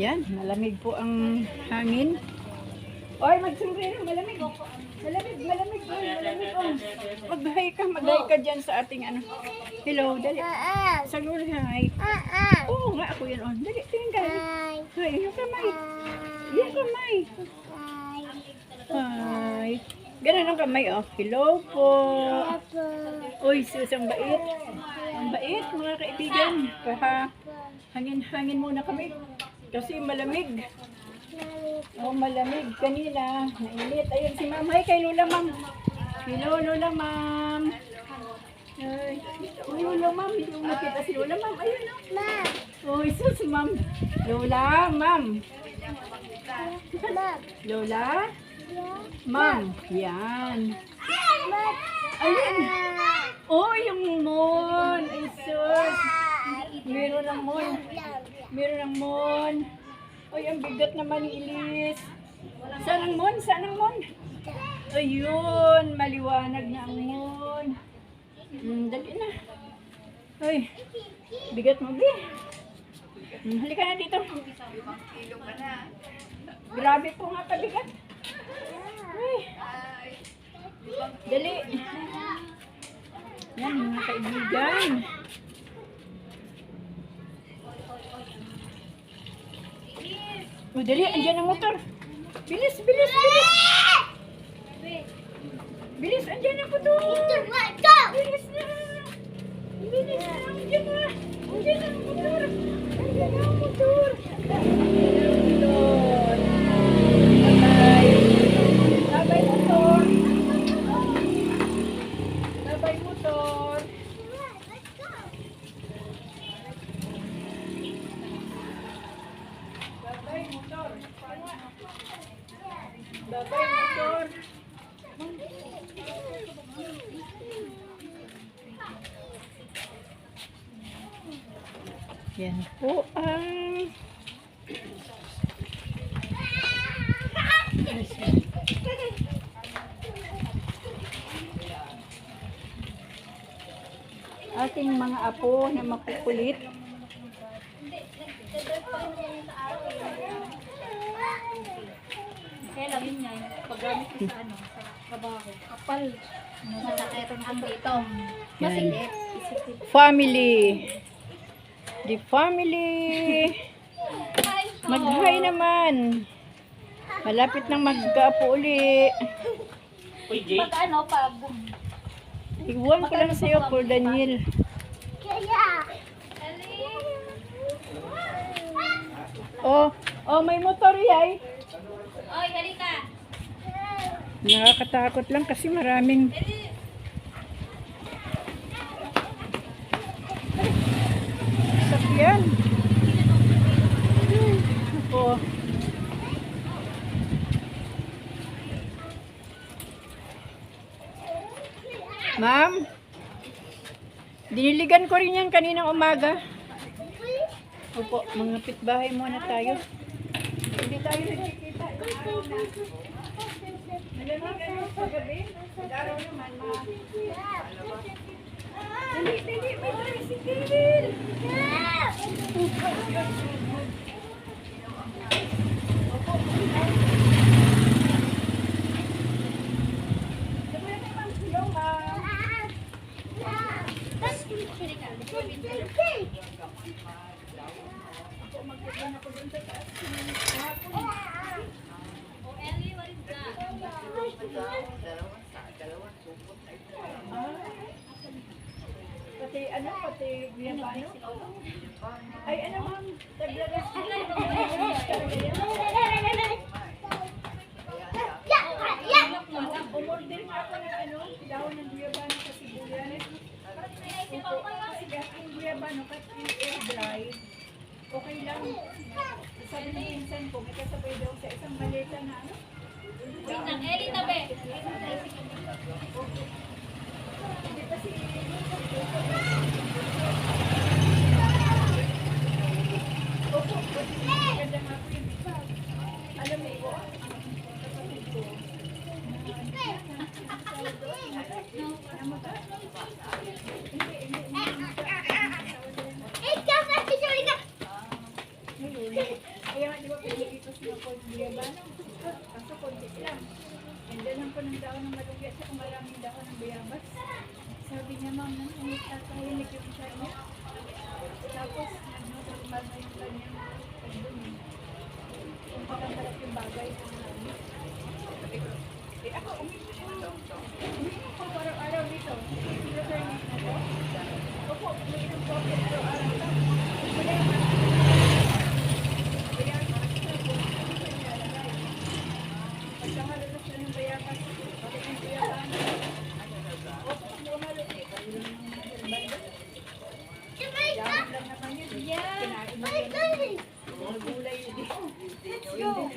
Yan, malamig po ang hangin. Oy, magsumbrero, malamig. Malamig, malamig, oy, malamig. Oh. Mag-hi ka, mag-hi ka dyan sa ating ano. Hello, dali. Sagot hi. Oo nga, ako yan. Oh. Dali, tingin ka. Hi, yung kamay. Yung kamay. Hi. Ganun ang kamay, oh. Hello po. Uy, sus, ang bait. Ang bait, mga kaibigan. Kaha, hangin-hangin muna kami. Kasi malamig. Oh, malamig. Kanina, nainit. Ayun si ma'am. Hi kay Lola, ma'am. Hello, Lola, ma'am. Ay, oh, Lola, ma'am. Hindi ko makita si Lola, ma'am. Ayun, oh. Oh, sus, ma'am. Lola, ma'am. Lola? Ma'am. Yan. Ayun. Oh, yung moon. Ay. Meron ng moon. Meron ng moon. Ay, ang bigat naman ni Ilis. Saan ang moon? Saan ang moon? Ayun, maliwanag na ang moon. Hmm, dali na. Ay, bigat mo, Bi. Hmm, halika na dito. Grabe po nga pabigat. Ay. Dali. Yan, mga kaibigan. O, dali, andyan ang motor. Bilis, bilis, bilis. Bilis, andyan ang motor. Bilis na. Bilis na, andyan na. Andyan ang motor. Andyan ang motor. Bye-bye. Bye-bye, motor. Bye-bye, motor. Bye-bye, motor. Bye-bye, motor. Yan po ang ating mga apo na makukulit. Kaya lang yun paggamit ko sa ano, sa trabaho, kapal. Nasa ang dito. Isipin. Family. The family. Mag-hi naman. Malapit nang magkaapo uli. Pag ano, pag... Iguan ko lang sa'yo, Paul Daniel. Oh, oh, may motor yay. Oy, halika! Nakakatakot lang kasi maraming sakyan. Hmm, Ako. Ma'am, diniligan ko rin yan kaninang umaga. Opo, mga pitbahay muna tayo. Hindi tayo nagkikita. Malamig ano sa gabi? Araw naman, ma. Dali, dali, may tricycle. Hello, ma'am. Pati ano, pati Guyabano? Ay, ano ma'am? Taglagas ko lang. Umorder nga ako ng ano, dahon ng Guyabano sa sibuyas. Kasi yung Guyabano, kasi air dry, okay lang. Sabi ni Vincent ko, may kasabay daw sa isang maleta na ano, Wait lang, Ellie, tabi! Hindi pa si Opo, maganda nga po yun. Alam mo po, ang kapatid ko, Ikaw kasi siya ngayon, Kaya nga, di ba pinigito sila po ng bayabano? Kaso konti lang. And ang po ng daon ng malugya siya kung maraming daon ng bayabas. Sabi niya, ma'am, nang umit na tayo, nagkipisa niya. Tapos, tumal na yung kanyang pagdumi. Kung pagkakalap yung bagay ko, eh ako, uminom ko. Uminom ko araw-araw dito. Sila sir na. Opo, uminom ko ako araw-araw. Wala yung kaya, pagkahalo na sila ng bayakas, bakit yung bayakan? Opo, lumalo. Yaman lang naman yun. Kinain mo yun. Mga gulay yun. Let's go. Yan,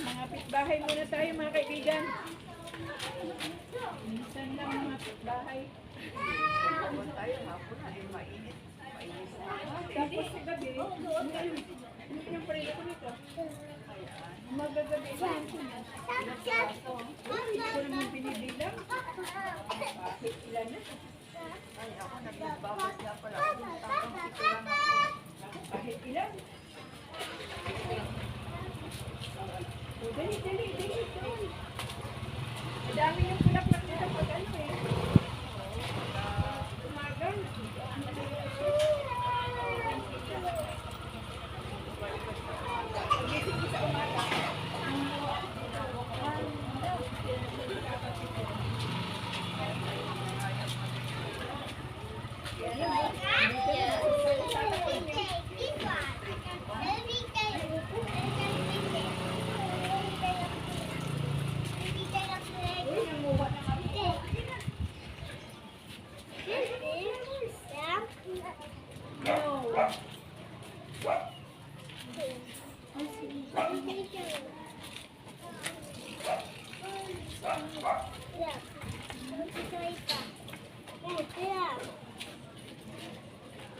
mga pitbahay muna tayo mga kaibigan. Minsan lang mga pitbahay. Tapos sa gabi, yung parila ko nito. Magagabi na. Hindi ko naman binibilang. Bakit ilan na? Kahit ilan. O, dali, dali, dali, dali. Ang dami yung pulaklak nila pag ano eh. Umaga. Pagising ko sa umaga. Uy, nanguha na kami. No.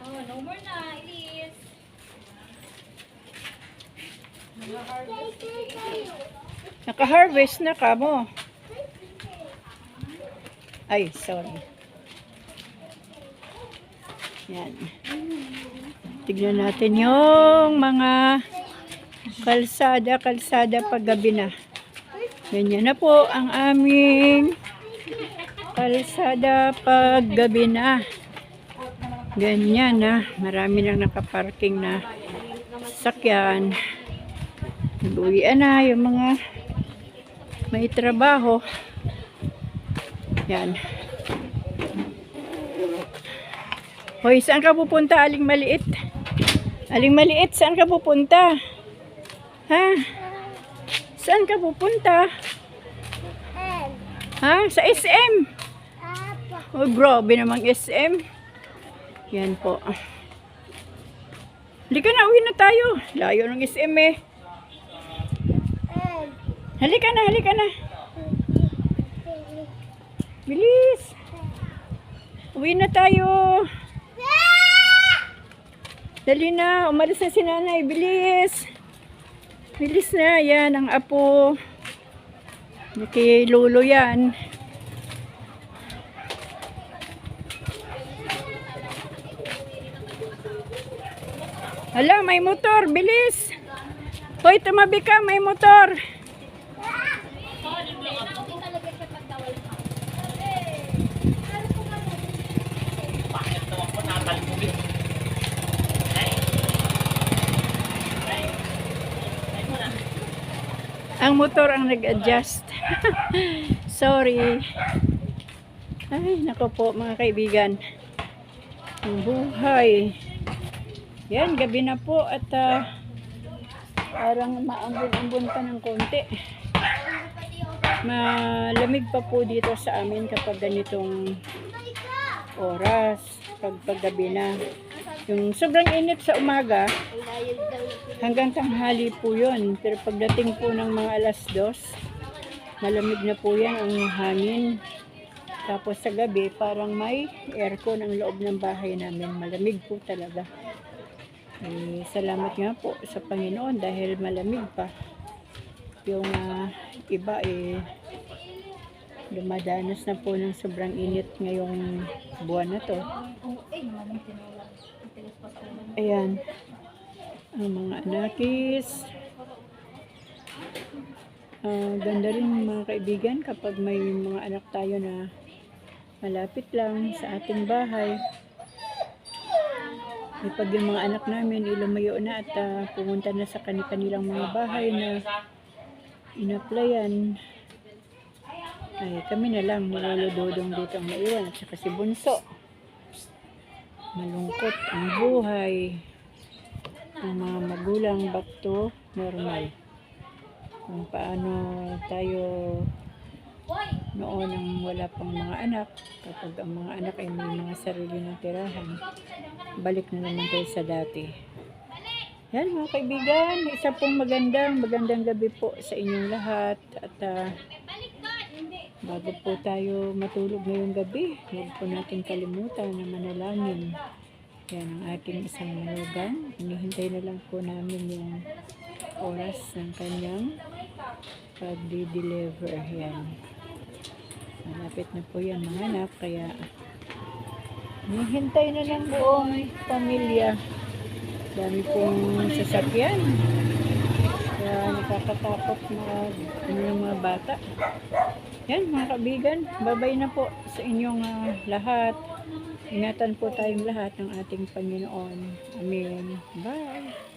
Oh, no more na, Elise. Naka-harvest na ka mo. Ay, sorry. Yan. Tignan natin yung mga kalsada, kalsada paggabi na. Ganyan na po ang aming kalsada paggabi na. Ganyan na. Marami nang nakaparking na sakyan. Nag-uwian na yung mga may trabaho. Yan. Hoy, saan ka pupunta, aling maliit? Aling maliit, saan ka pupunta? Ha? Saan ka pupunta? Ha? Sa SM? Oh, grabe namang SM. Yan po. Halika na, uwi na tayo. Layo ng SM eh. Halika na, halika na. Bilis. Uwi na tayo. Dali na, umalis na si nanay. Bilis. Bilis na, yan ang apo. Kay lolo yan. Hala, may motor. Bilis. Hoy, tumabi ka. May motor. Ang motor ang nag-adjust. Sorry. Ay, nako po mga kaibigan. Ang buhay. Yan, gabi na po at ah, parang maambon-ambon pa ng konti. Malamig pa po dito sa amin kapag ganitong oras, pag paggabi na. Yung sobrang init sa umaga, hanggang tanghali po yun. Pero pagdating po ng mga alas dos, malamig na po yan ang hangin. Tapos sa gabi, parang may aircon ang loob ng bahay namin. Malamig po talaga. Eh, salamat nga po sa Panginoon dahil malamig pa. Yung ah, iba eh, dumadanas na po ng sobrang init ngayong buwan na to. Ayan. Ang mga anakis. Ah, ganda rin mga kaibigan kapag may mga anak tayo na malapit lang sa ating bahay. Kapag yung mga anak namin ilumayo na at ah, pumunta na sa kani-kanilang mga bahay na inaplayan, ay kami na lang nilolododong dito ang maiwan at saka si Bunso. Malungkot ang buhay. Ang mga magulang back to normal. Kung paano tayo noon ang wala pang mga anak, kapag ang mga anak ay may mga sarili ng tirahan, balik na naman tayo sa dati. Yan mga kaibigan, isa pong magandang, magandang gabi po sa inyong lahat. At ah, bago po tayo matulog ngayong gabi, huwag po natin kalimutan na manalangin. Yan ang ating isang manugang. Hinihintay na lang po namin yung oras ng kanyang pag-deliver. Yan. Malapit na po yan mga anak, kaya hinihintay na lang buong pamilya. Dami pong sasakyan. Kaya nakakatakot mag ano yung mga bata. Yan mga kaibigan, babay na po sa inyong ah, lahat. Ingatan po tayong lahat ng ating Panginoon. Amen. Bye.